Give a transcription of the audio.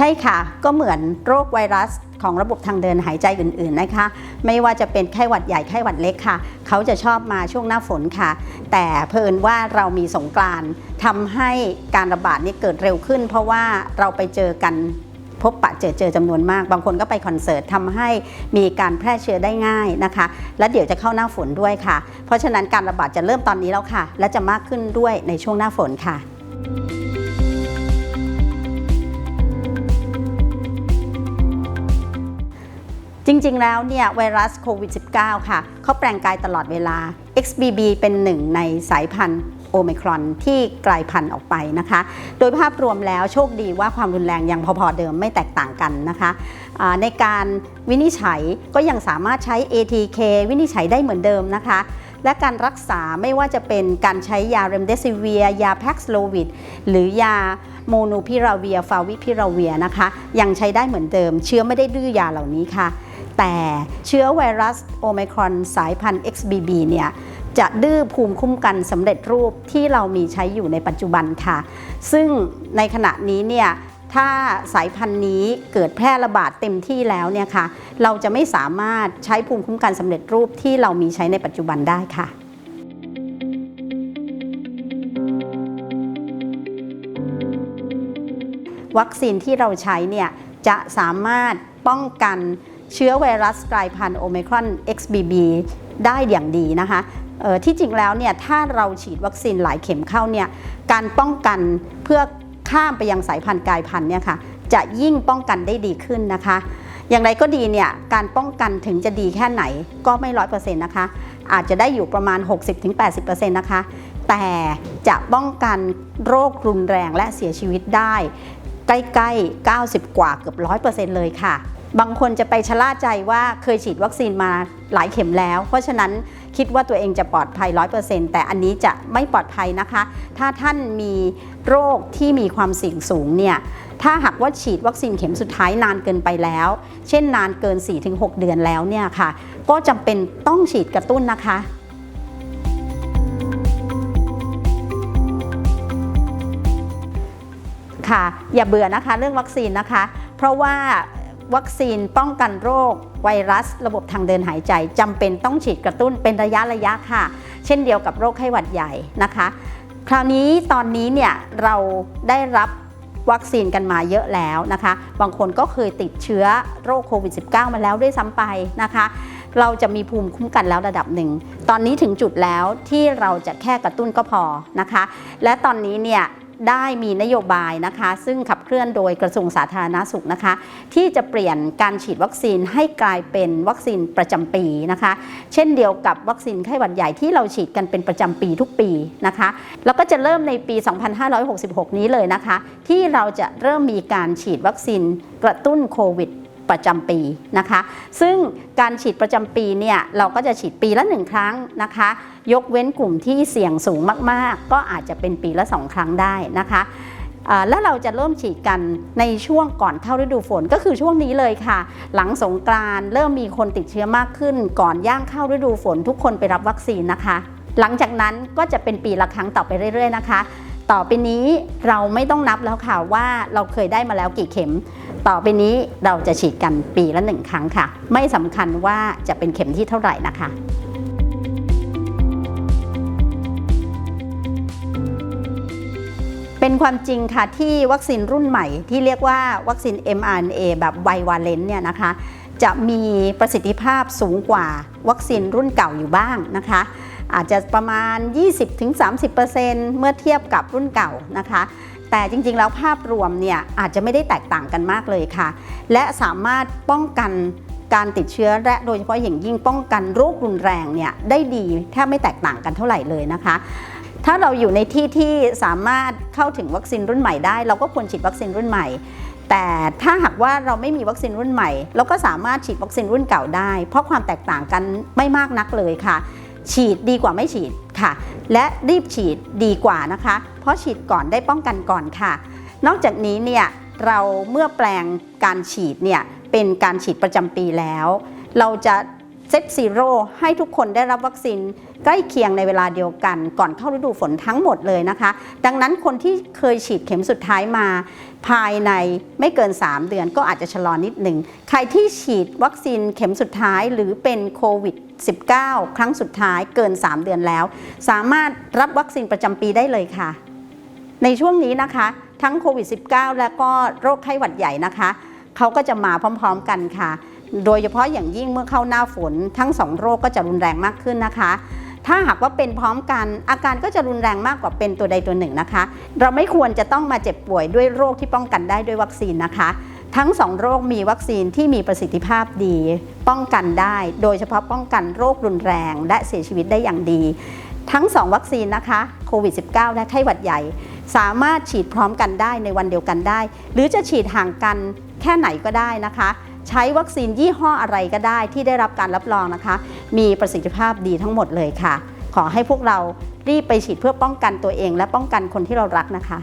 ช่ค่ะ ก็เหมือนโรคไวรัสของระบบทางเดินหายใจอื่นๆนะคะ ไม่ว่าจะเป็นไข้หวัดใหญ่ไข้หวัดเล็กค่ะ เขาจะชอบมาช่วงหน้าฝนค่ะ แต่เพิ่นว่าเรามีสงกรานต์ทำให้การระบาดนี้เกิดเร็วขึ้น เพราะว่าเราไปเจอกันพบปะเจอเจอจำนวนมาก บางคนก็ไปคอนเสิร์ตทำให้มีการแพร่เชื้อได้ง่ายนะคะ และเดี๋ยวจะเข้าหน้าฝนด้วยค่ะ เพราะฉะนั้นการระบาดจะเริ่มตอนนี้แล้วค่ะ และจะมากขึ้นด้วยในช่วงหน้าฝนค่ะ จริงๆ แล้วเนี่ยไวรัสโควิด -19 ค่ะเขาแปลงกายตลอดเวลา XBB เป็นหนึ่งในสายพันธุ์โอไมครอนที่กลายพันธุ์ออกไปนะคะ โดยภาพรวมแล้วโชคดีว่าความรุนแรงยังพอๆเดิมไม่แตกต่างกันนะคะในการวินิจฉัยก็ยังสามารถใช้ ATK วินิจฉัยได้เหมือนเดิมนะคะ และการรักษาไม่ว่าจะเป็นการใช้ยาเรมเดซิเวีย ยาแพ็กสโลวิดหรือยาโมโนพิราเวีย ฟาวิพิราเวียนะคะ ยังใช้ได้เหมือนเดิม เชื้อไม่ได้ดื้อยาเหล่านี้ค่ะ แต่เชื้อไวรัสโอไมครอนสายพันธุ์ XBB เนี่ยจะดื้อภูมิคุ้มกันสำเร็จรูปที่เรามีใช้อยู่ในปัจจุบันค่ะ ซึ่งในขณะนี้เนี่ยถ้าสายพันธุ์นี้เกิดแพร่ระบาดเต็มที่แล้วเนี่ยค่ะเราจะไม่สามารถใช้ภูมิคุ้มกันสำเร็จรูปที่เรามีใช้ในปัจจุบันได้ค่ะวัคซีนที่เราใช้เนี่ยจะสามารถป้องกัน เชื้อไวรัสกลายพันธุ์โอไมครอน XBB ได้อย่างดีนะคะที่จริงแล้วเนี่ยถ้าเราฉีดวัคซีนหลายเข็มเข้าเนี่ยการป้องกันเพื่อข้ามไปยังสายพันธุ์กลายพันธุ์เนี่ยค่ะจะยิ่งป้องกันได้ดีขึ้นนะคะ อย่างไรก็ดีเนี่ยการป้องกันถึงจะดีแค่ไหนก็ไม่ร้อยเปอร์เซ็นต์นะคะ อาจจะได้อยู่ประมาณ 60-80%นะคะ แต่จะป้องกันโรครุนแรงและเสียชีวิตได้ ใกล้ๆ 90 กว่าเกือบ 100%เลยค่ะ บางคนจะไปชะล่าใจว่าเคยฉีดวัคซีนมาหลายเข็มแล้ว เพราะฉะนั้นคิดว่าตัวเองจะปลอดภัย 100%แต่อันนี้จะไม่ปลอดภัยนะคะ ถ้าท่านมีโรคที่มีความเสี่ยงสูงเนี่ยถ้าหากว่าฉีดวัคซีนเข็มสุดท้ายนานเกินไปแล้ว เช่นนานเกิน 4-6 เดือนแล้วเนี่ยค่ะ ก็จำเป็นต้องฉีดกระตุ้นนะคะค่ะอย่าเบื่อนะคะเรื่องวัคซีนนะคะ เพราะว่า วัคซีนป้องกันโรค ไวรัส ระบบทางเดินหายใจจำเป็นต้องฉีดกระตุ้นเป็นระยะระยะค่ะ เช่นเดียวกับโรคไข้หวัดใหญ่นะคะ คราวนี้ตอนนี้เนี่ยเราได้รับวัคซีนกันมาเยอะแล้วนะคะ บางคนก็เคยติดเชื้อโรคโควิด -19 มาแล้วด้วยซ้ำไปนะคะ เราจะมีภูมิคุ้มกันแล้วระดับหนึ่ง ตอนนี้ถึงจุดแล้วที่เราจะแค่กระตุ้นก็พอนะคะ และตอนนี้เนี่ย ได้มีนโยบายนะคะ ซึ่งขับเคลื่อนโดยกระทรวงสาธารณาสุขนะคะ ที่จะเปลี่ยนการฉีดวัคซีนให้กลายเป็นวัคซีนประจำปีนะคะ เช่นเดียวกับวัคซีนไข้หวัดใหญ่ที่เราฉีดกันเป็นประจำปีทุกปีนะคะ แล้วก็จะเริ่มในปี 2566 นี้เลยนะคะ ที่เราจะเริ่มมีการฉีดวัคซีนกระตุ้นโควิด ประจำปีนะคะ ซึ่งการฉีดประจำปีเนี่ยเราก็จะฉีดปีละหนึ่งครั้งนะคะ ยกเว้นกลุ่มที่เสี่ยงสูงมากๆ ก็อาจจะเป็นปีละสองครั้งได้นะคะและเราจะเริ่มฉีดกันในช่วงก่อนเข้าฤดูฝนก็คือช่วงนี้เลยค่ะ หลังสงกรานต์เริ่มมีคนติดเชื้อมากขึ้น ก่อนย่างเข้าฤดูฝน ทุกคนไปรับวัคซีนนะคะ หลังจากนั้นก็จะเป็นปีละครั้งต่อไปเรื่อย ๆ นะคะ ต่อไปนี้เราไม่ต้องนับแล้วค่ะว่าเราเคยได้มาแล้วกี่เข็ม ต่อไปนี้เราจะฉีดกันปีละหนึ่งครั้งค่ะ ไม่สำคัญว่าจะเป็นเข็มที่เท่าไหร่นะคะเป็นความจริงค่ะที่วัคซีนรุ่นใหม่ที่เรียกว่าวัคซีน mRNA แบบไบวาเลนเนี่ยนะคะ จะมีประสิทธิภาพสูงกว่าวัคซีนรุ่นเก่าอยู่บ้างนะคะ อาจจะประมาณ 20-30%เมื่อเทียบกับรุ่นเก่านะคะ แต่จริงๆ แล้วภาพรวมเนี่ยอาจจะไม่ได้แตกต่างกันมากเลยค่ะ และสามารถป้องกันการติดเชื้อและโดยเฉพาะอย่างยิ่งป้องกันโรครุนแรงเนี่ยได้ดีแทบไม่แตกต่างกันเท่าไหร่เลยนะคะ ถ้าเราอยู่ในที่ที่สามารถเข้าถึงวัคซีนรุ่นใหม่ได้ เราก็ควรฉีดวัคซีนรุ่นใหม่ แต่ถ้าหากว่าเราไม่มีวัคซีนรุ่นใหม่ เราก็สามารถฉีดวัคซีนรุ่นเก่าได้ เพราะความแตกต่างกันไม่มากนักเลยค่ะ ฉีดดีกว่าไม่ฉีดค่ะ และรีบฉีดดีกว่านะคะ เพราะฉีดก่อนได้ป้องกันก่อนค่ะ นอกจากนี้เนี่ยเราเมื่อแปลงการฉีดเนี่ยเป็นการฉีดประจำปีแล้ว เราจะเซตซีโร่ให้ทุกคนได้รับวัคซีนใกล้เคียงในเวลาเดียวกัน ก่อนเข้าฤดูฝนทั้งหมดเลยนะคะ ดังนั้นคนที่เคยฉีดเข็มสุดท้ายมา ภายในไม่เกิน 3 เดือนก็อาจจะชะลอนิดหนึ่ง ใครที่ฉีดวัคซีนเข็มสุดท้ายหรือเป็นโควิด 19 ครั้งสุดท้ายเกิน 3 เดือนแล้ว สามารถรับวัคซีนประจำปีได้เลยค่ะ ในช่วงนี้นะคะ ทั้งโควิด -19 และก็โรคไข้หวัดใหญ่นะคะเขาก็จะมาพร้อม ๆ กันค่ะ โดยเฉพาะอย่างยิ่งเมื่อเข้าหน้าฝนทั้งสองโรคก็จะรุนแรงมากขึ้นนะคะ ถ้าหากว่าเป็นพร้อมกัน อาการก็จะรุนแรงมากกว่าเป็นตัวใดตัวหนึ่งนะคะ เราไม่ควรจะต้องมาเจ็บป่วยด้วยโรคที่ป้องกันได้ด้วยวัคซีนนะคะ ทั้งสองโรคมีวัคซีนที่มีประสิทธิภาพดี ป้องกันได้ โดยเฉพาะป้องกันโรครุนแรง และเสียชีวิตได้อย่างดี ทั้ง 2 วัคซีนนะคะโควิด -19 และไข้หวัดใหญ่ สามารถฉีดพร้อมกันได้ในวันเดียวกันได้ หรือจะฉีดห่างกันแค่ไหนก็ได้นะคะ ใช้วัคซีนยี่ห้ออะไรก็ได้ที่ได้รับการรับรองนะคะ มีประสิทธิภาพดีทั้งหมดเลยค่ะ ขอให้พวกเรารีบไปฉีดเพื่อป้องกันตัวเอง และป้องกันคนที่เรารักนะคะ